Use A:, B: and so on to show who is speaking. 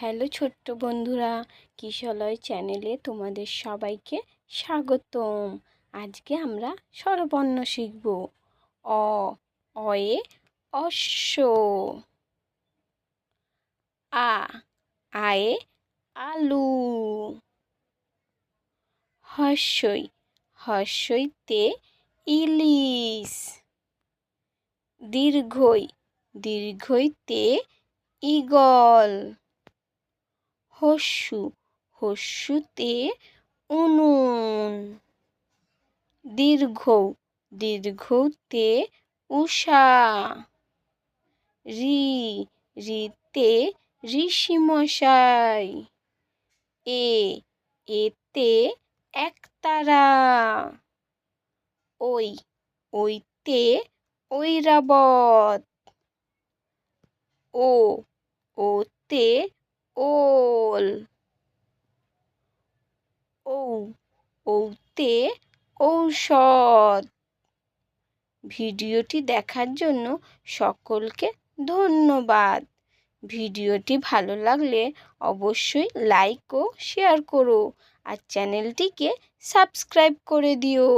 A: Hello ছোট্ট বন্ধুরা, কিশলয় চ্যানেলে তোমাদের সবাইকে স্বাগতম। আজকে আমরা স্বরবর্ণ শিখব। অ, অয়ে, অশ্ব। আ, আয়ে, আলু। হর্ষই হর্ষইতে ইলিশ। দীর্ঘই, দীর্ঘইতে ইগল। হস্যু, হস্যুতে উনুন। দীর্ঘ, দীর্ঘতে উষা। রি, রিতে ঋষিমশাই। এ, এতে একতারা। ওই, ওইতে ঐরাবত। ও, ওতে ওল। ঔ ঔতে ঔষধ। ভিডিওটি দেখার জন্য সকলকে ধন্যবাদ। ভিডিওটি ভালো লাগলে অবশ্যই লাইক ও শেয়ার করো আর চ্যানেলটিকে সাবস্ক্রাইব করে দিও।